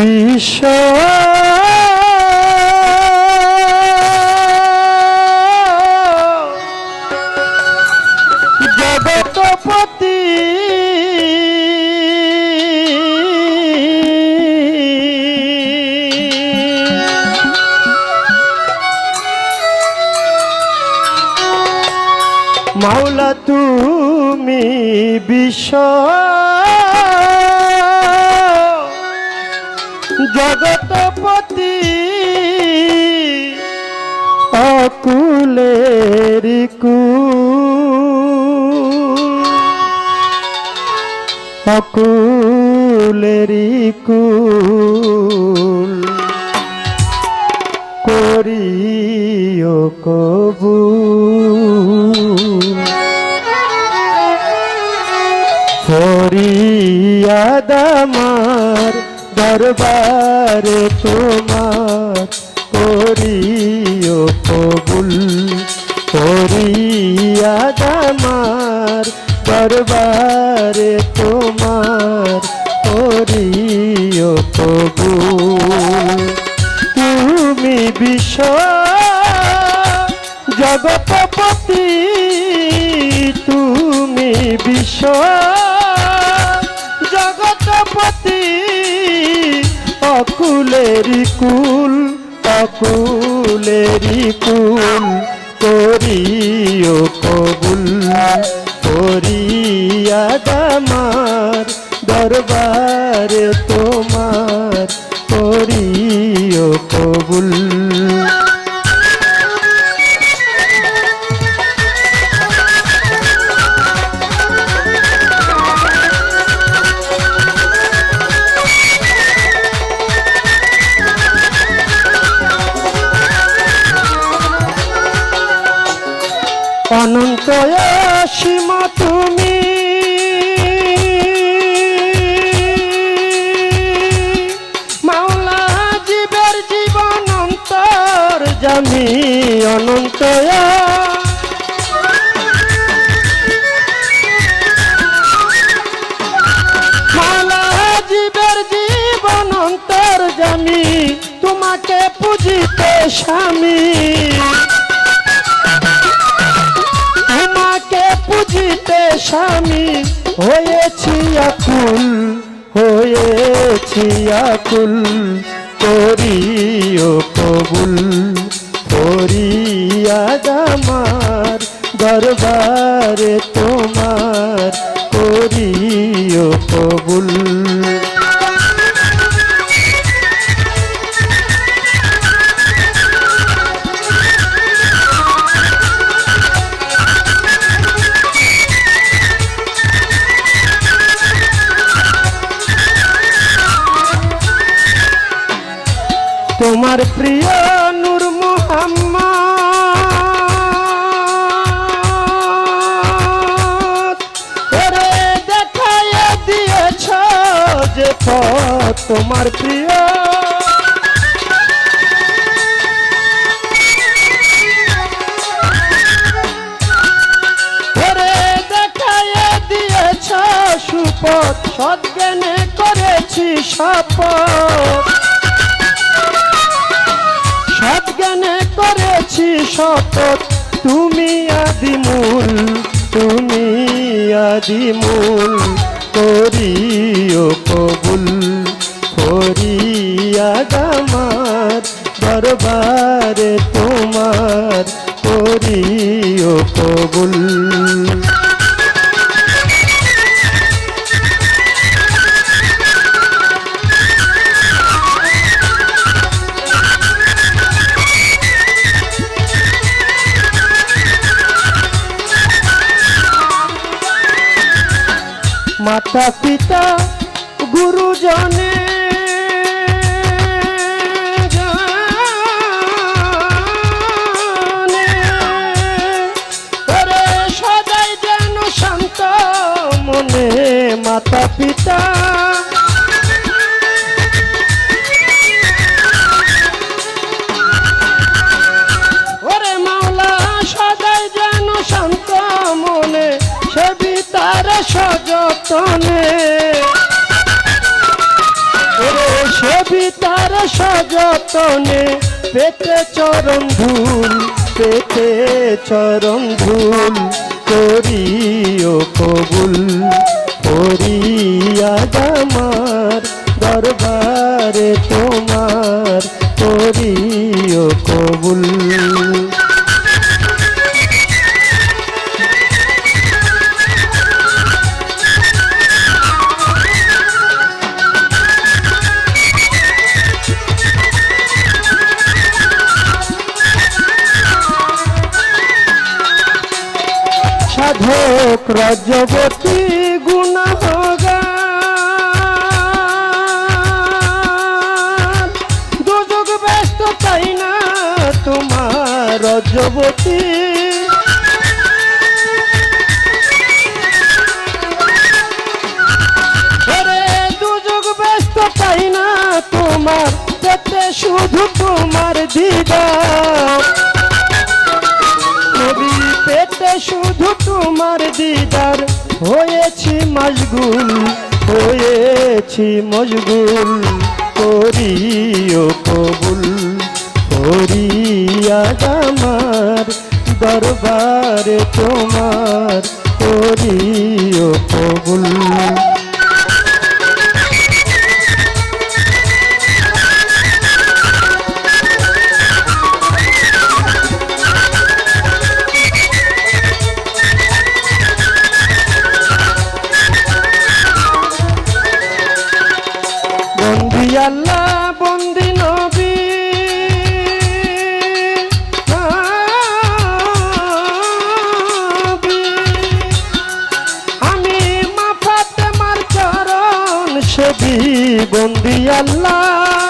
বিশ্ব মাওলা তুমি বিশ্ব জগতপতি অকুলের অকুলের কুল করিও কবুল। ফরিয়াদ আমার দরবারে তোমার করিও কবুল করিয়া দামার দরবারে অকুলেরি কুল পুজিতে স্বামী। তোমাকে পুজিতে স্বামী, হয়েছি আকুল হয়েছি আকুল, করিও কবুল করিয়াদ আমার দরবারে তোমার তোমার প্রিয় নূর মোহাম্মদ। ওরে দেখাইয়া দিয়েছ যে তোমার প্রিয়। সুপথ সজ্ঞানে করেছি শপথ। করেছি শপথ তুমি আদিমূল তুমি আদিমূল করিও কবুল করিয়া দামার দরবারে তোমার করিও কবুল। মাতা পিতা গুরুজনে সদাই যেন শান্ত মাতা পিতা তার সযতনে। সেবি তার সযতনে। পেতে চরণ ভুল পেতে চরণ ভুল করিও কবুল, করিয়া আমার দরবারে তোমার করিও কবুল। জগতি গুণহগা দুযোগ ব্যস্ত তাই না তোমার জগতী? পাই না তোমার? যেতে শুধু তোমার দিদার। পেতে শুধু তোমার অংশীদার হয়েছি মজগুল হয়েছি মশগুল করিও কবুল করিয়া আমার দরবার তোমার করিও কবুল। বন্দি আল্লাহ।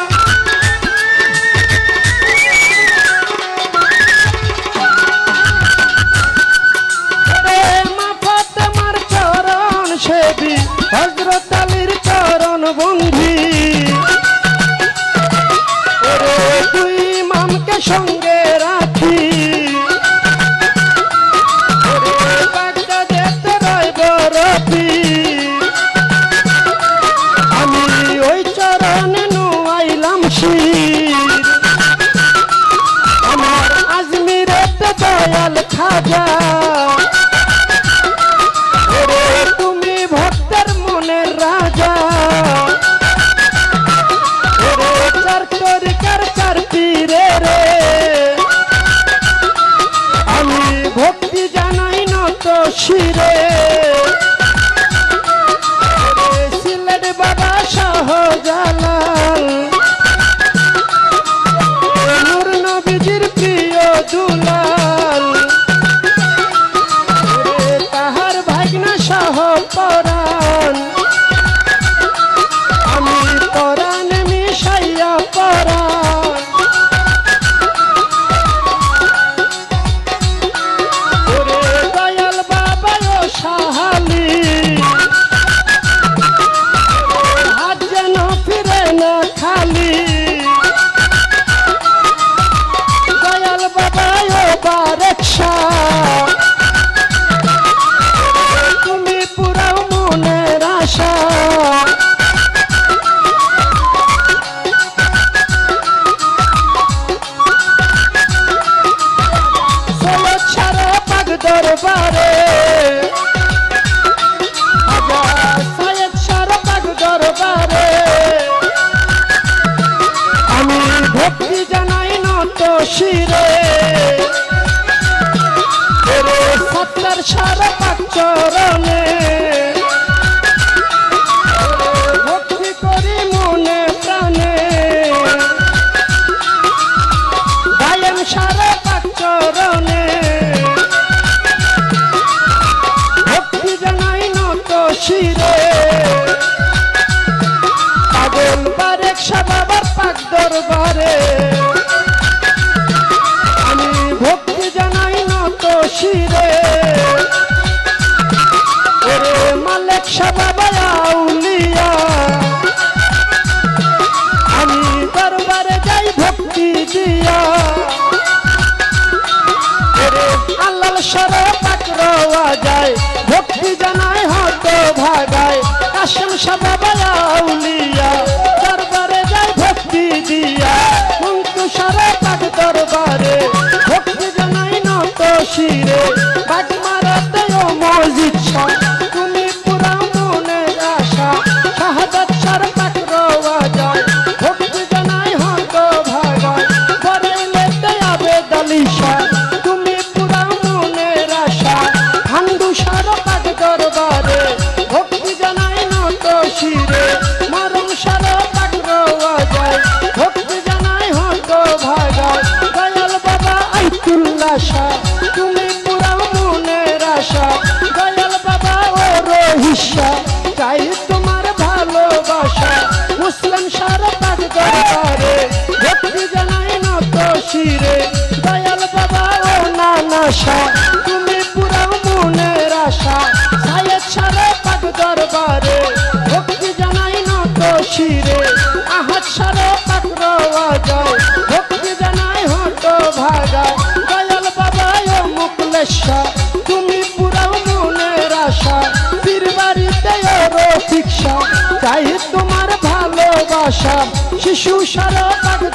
ভালোবাসা শিশু সারা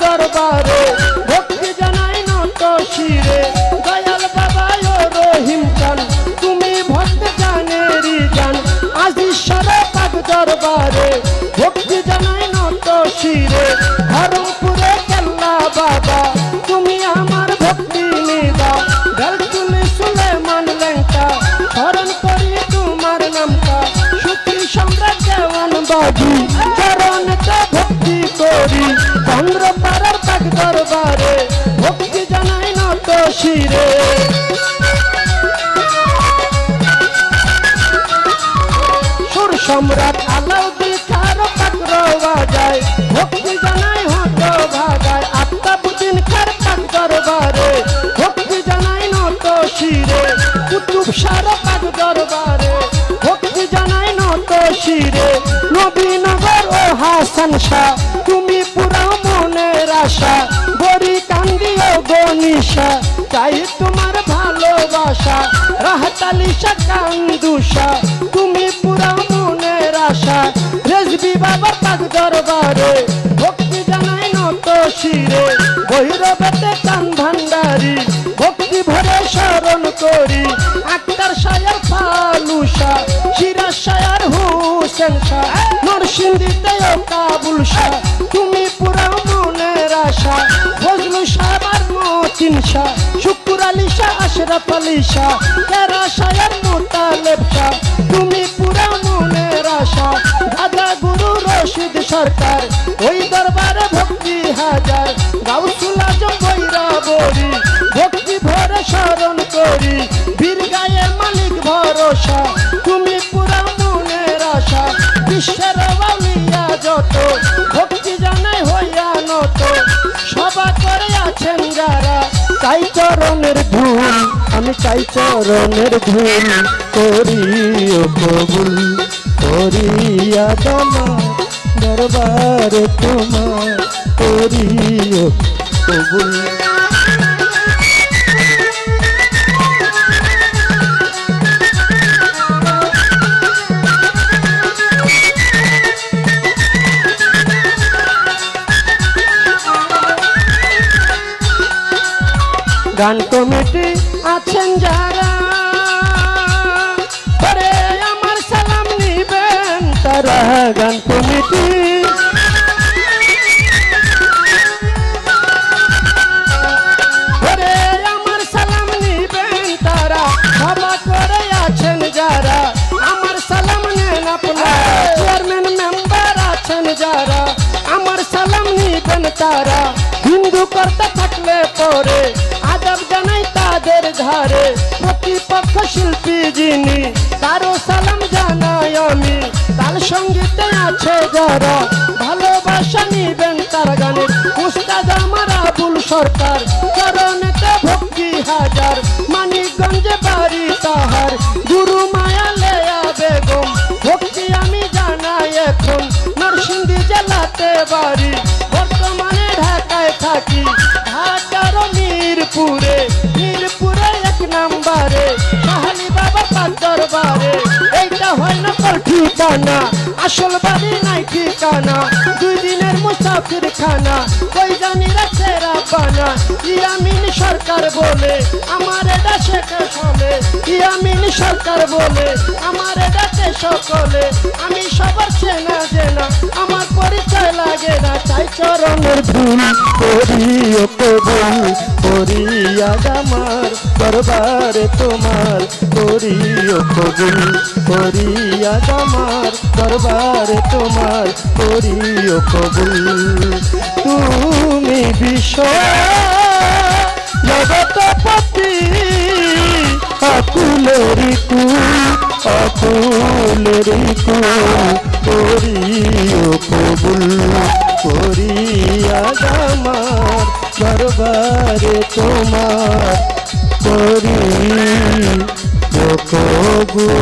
দরবারে, ভক্তি জানাই নত শিরে। দয়াল বাবা ও রহিম চান, তুমি ভক্ত জানেরি জান, আজি সারা দরবারে। সম্রাট আলাউদ্দি খার রওয়া যায় ভক্তি জানাই হত ভাগায় আত্মাবুদ্দিন খার পাক দরবারে। ভক্তি জানাই নত শিরে। কুতুব সার পাক দরবারে। ভক্তি জানাই নত শিরে। নবীনগর ও হাসান শাহ, তুমি পুরা মনের আশা। গরি কান্দি ও গনিশা চাই তোমার ভালোবাসা। রাহতালিশা কান্দুষা তুমি নরসিংদীতে কাবুল শাহ তুমি পুরা মনের আশা ফজলু সাহাবার মতিন শাহ শুকুর আলী শাহ আশরাফ আলী শাহ তেরা সায়ার মোতালেব শাহ তুমি পুরা মনের আশা দাদা গুরু রশিদ সরকার, ওই দরবারে ভক্তি হাজার গাউসুল আজম বৈরা বরি ভক্তি ভরে স্মরণ করি, বীর গায়ের মালিক ভরসা, তুমি পুরা মনের আশা, বিশ্বের যত ভক্তি জানাই হইয়া নত। সবা করে আছেন যারা, চাই চরণের ধুল, আমি চাই চরণের ধুল। করি ও কবুল, করিয়া তোমার দরবারে তোমার। করি ও কবুল। গান কমিটি আছেন যারা পরে আমার সালাম নিবেন তারা গান কমিটি পরে আমার সালাম নিবেন তারা সভা করে আছেন যারা আমার সালাম নেন আপনারা চেয়ারম্যান মেম্বার আছেন যারা আমার সালাম নিবেন তারা হিন্দু করতে থাকলে পরে আদব জানাই তাদের ধারে প্রতিপক্ষ শিল্পী যিনি, তারও সালাম জানাই আমি। তার সঙ্গীতে আছে যারা ভালোবাসা নিবেন তার গানের উস্তাদ আমার আবুল সরকার, চরণেতে ভক্তি হাজার। মানিকগঞ্জে বাড়ি তাহার, গুরু মায়া লেয়া বেগম। ভক্তি আমি জানাই এখন, নরসিংদী জেলাতে বাড়ি। বর্তমানে ঢাকায় থাকি, ঢাকার মিরপুরে। দরবারে এইটা হয় না তোর ঠিকানা আসল বাড়ি নাই ঠিকানা, দুই দিনের মুসাফির খানা কই জানি রাখছে রাব্বানা। ইয়ামিন সরকার বলে, আমার ডাকে সকলে। ইয়ামিন সরকার বলে, আমার ডাকে সকলে। আমি সবার চেনা জেনা, আমার পরিচয় লাগে না চাই চরণের ধুল করিও কবুল, করিয়া আমার দরবারে তোমার করিও কবুল, করিয়া আমার দরবারে তোমার করিও কবুল। তুমি বিশ্ব জগতপতি আকুলেরি কু আকুলেরি কু করিও কবুল। করিয়া আমার দরবারে তোমার করি কবুল।